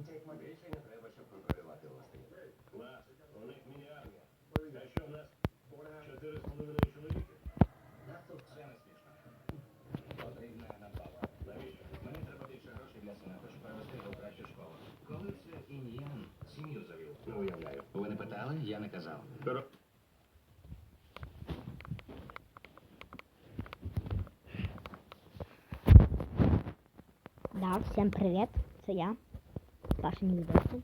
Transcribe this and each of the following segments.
Більше не уявляю. Ви не питали, я не казав. Да, всем привіт. Це я. Паша не відоси.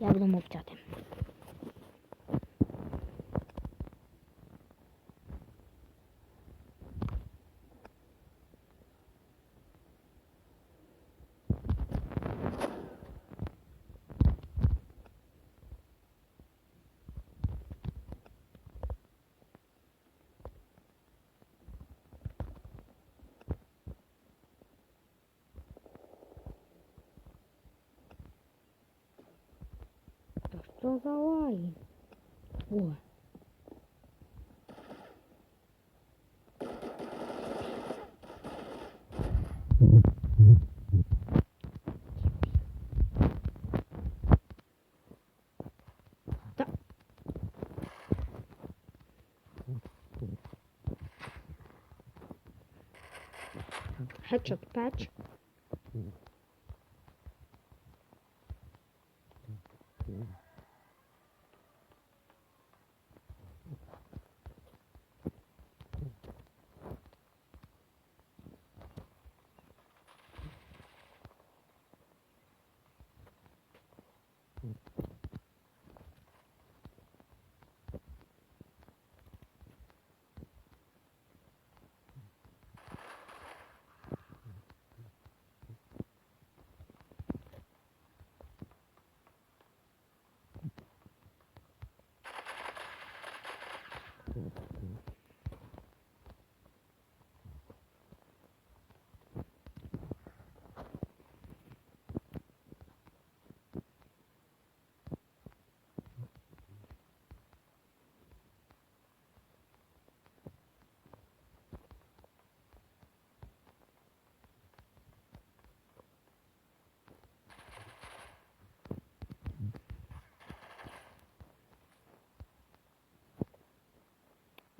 Я буду мовчати. Та що за лаї? О. Headshot patch.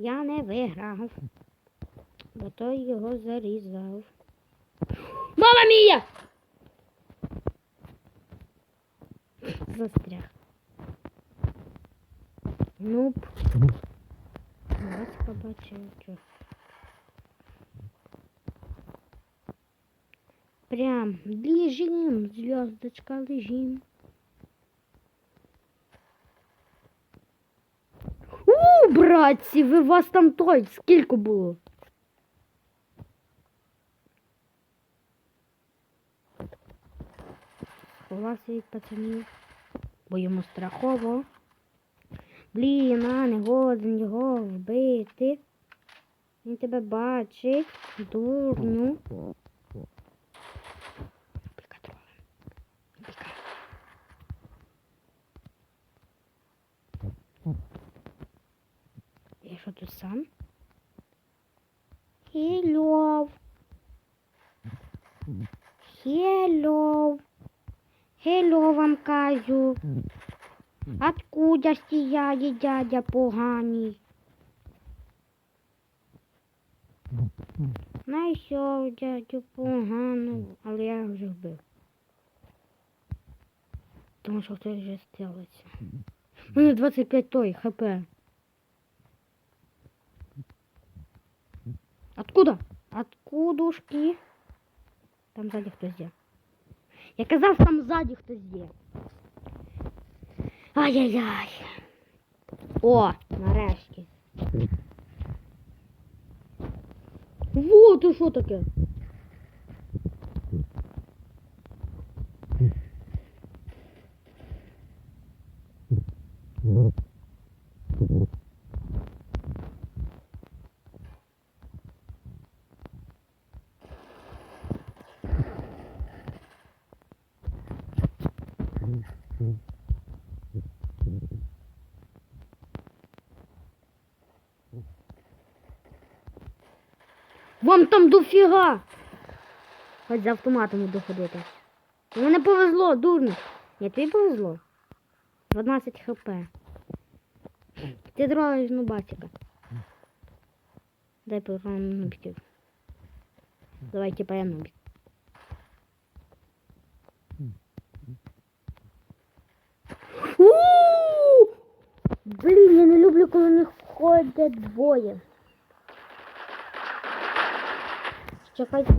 Я не виграв, бо той його зарізав. Мама мія! Застряг. Нуп. Вас побачив. чо. Прям лежим, звездочка, лежим. У, братці, ви вас там той, скільки було? Сховався від пацанів, бо йому страхово. Блін, а не годен його вбити. Він тебе бачить, дурню. Що тут сам? Hello. Hello. Hello вам кажу. Откуда стіяє дядя поганий? Найшов дядю погану, але я його вже вбив. Тому що хтось вже стелиться. У мене 25 той хп. Откуда? Откудушки? Там сзади хтось є. Я казав, там сзади хтось є. Ай-яй-яй. О, нарешті. Во, ти що таке? Вам там дофіга. Хоч з автоматом доходити. Мені повезло, дурник. Ні, тобі повезло. 12 хп. Ти трогаєш нубатика. Дай програму нубиків. Давай, типа я нубик. Блін, я не люблю, коли не ходять двоє. Чекайте.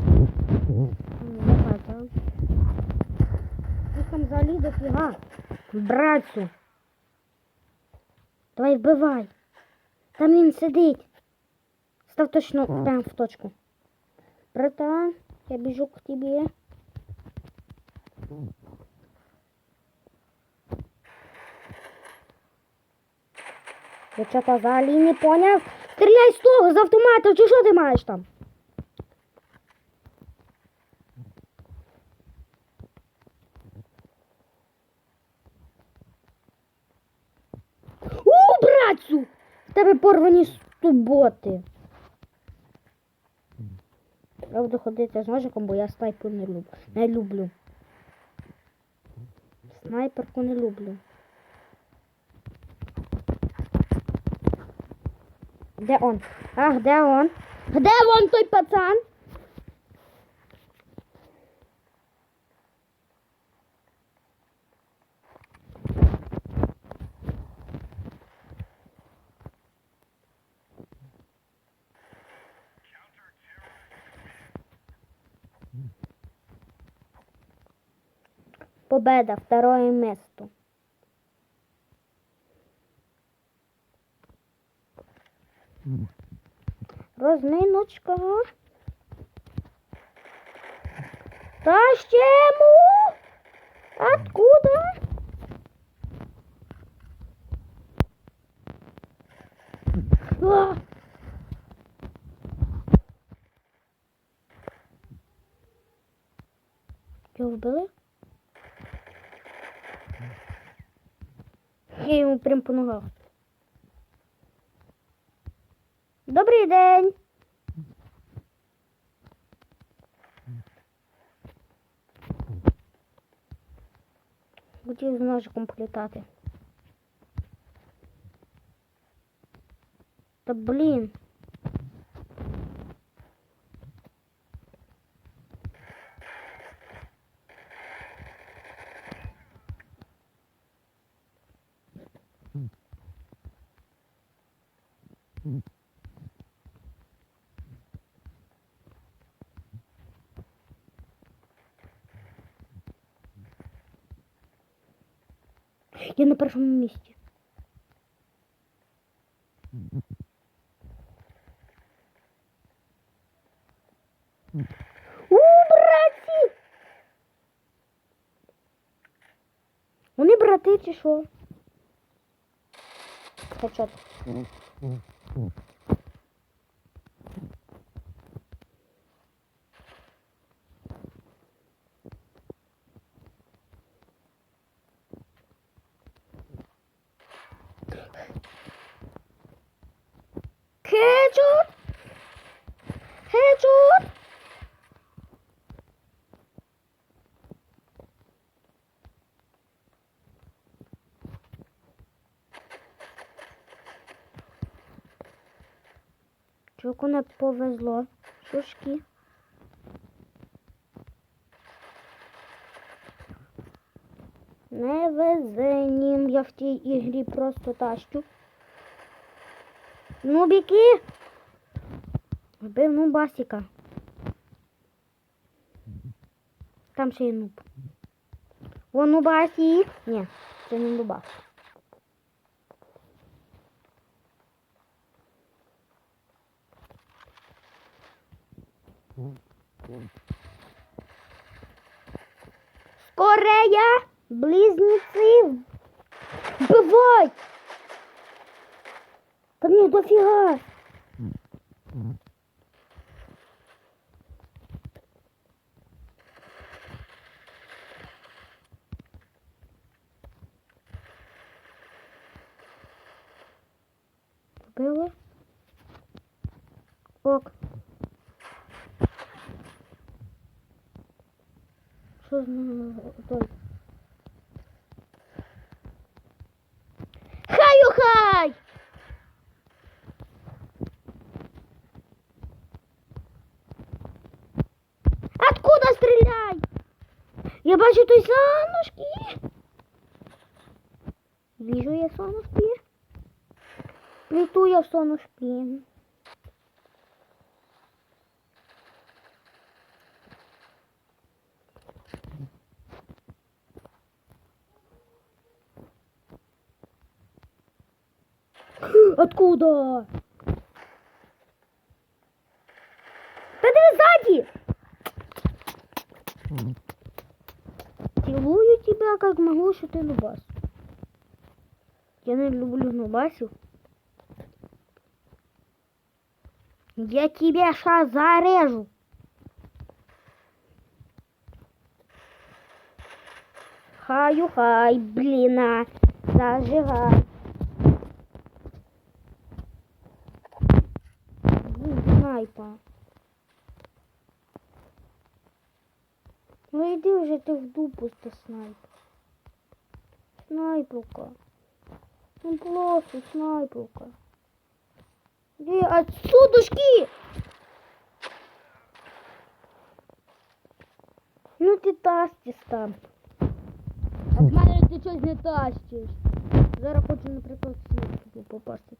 Багато. Їх там взагалі дофіга. Братцю. Давай вбивай. Там він сидить. Став точно прям в точку. Братан, я біжу к тебе. Я что-то взагалі не поняв. Стріляй з того, з автомата, чи що ти маєш там? У, братцю! В тебе порвані суботи. Я буду ходити з ножиком, бо я снайпу не люблю. Не люблю. Снайперку не люблю. Де он? Ах, де он? Де он той пацан? Победа, второе место. Розминочка. Та чему? Откуда? А! Його вбили? Я йому прям по ногах. Добрий день. Хотів з ножиком політати. Та блін. Я на першому місці. У, братці! Вони брати чи що? Хедшот. Хедшот! Хедшот! Чуваку не повезло. Шушки. Не везенім. Я в тій ігрі просто тащу. Нубіки! Вбив нубасіка. Там ще є нуб. О, нубасік. Ні, це не нубас. Скорея! Близнецы! Бывай! Там них дофига! Ок. Що з ним той? Хаю хай! Откуда стріляй? Я бачу той сонушки. Вижу я сонушки. Плету я в сонушки. Откуда? Да ты сзади! Целую тебя, как могу, что ты нубас. Я не люблю нубасів. Я тебя сейчас зарежу. Хаю хай, блина, зажигай. Снайпа. Ну иди уже ты в дупу ты снайп. Снайпука. Ну просто снайпука. Иди отсюдушки! Ну ти тастіс там. А в мене ти щось не тащиш. Зараз хочу, наприклад, попасти.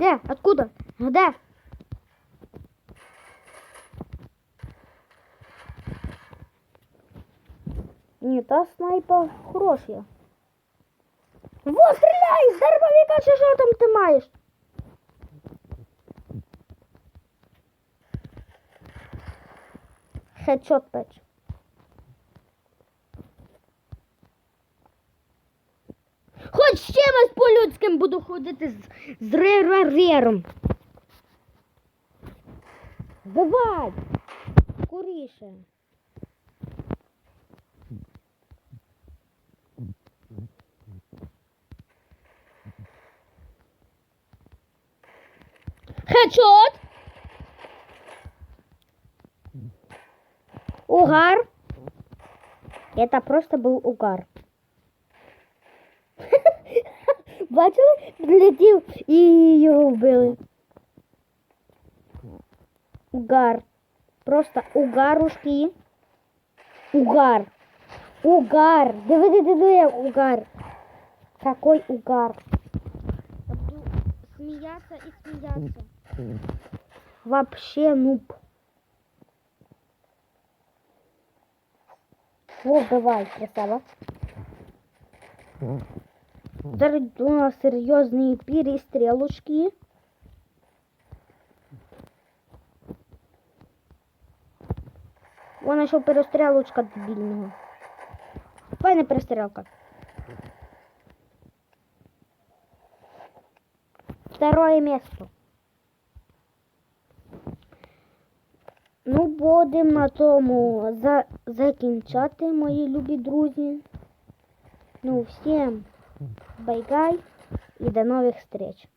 то. Де? Откуда? Де? Ні, та снайпа хороша. Во, стріляй! З дербовика чи що там ти маєш? Хедшот печ. По-людським буду ходити з, з рерарером. Давай! Скоріше. Хедшот! Угар! Это просто был угар. Бачили? Підлетів і його вбили. Угар. Просто угарушки. Угар. Угар. Диви, диви, диви, угар. Какой угар. Я буду смеяться и смеяться. Вообще нуб. О, давай, красава. Зараз у нас серйозні перестрілочки. Вона ще перестрілочка дебільного. Файна перестрілка. Второе место. Ну, будемо на тому за... закінчати, мої любі друзі. Ну, всім бай-гай и до новых встреч.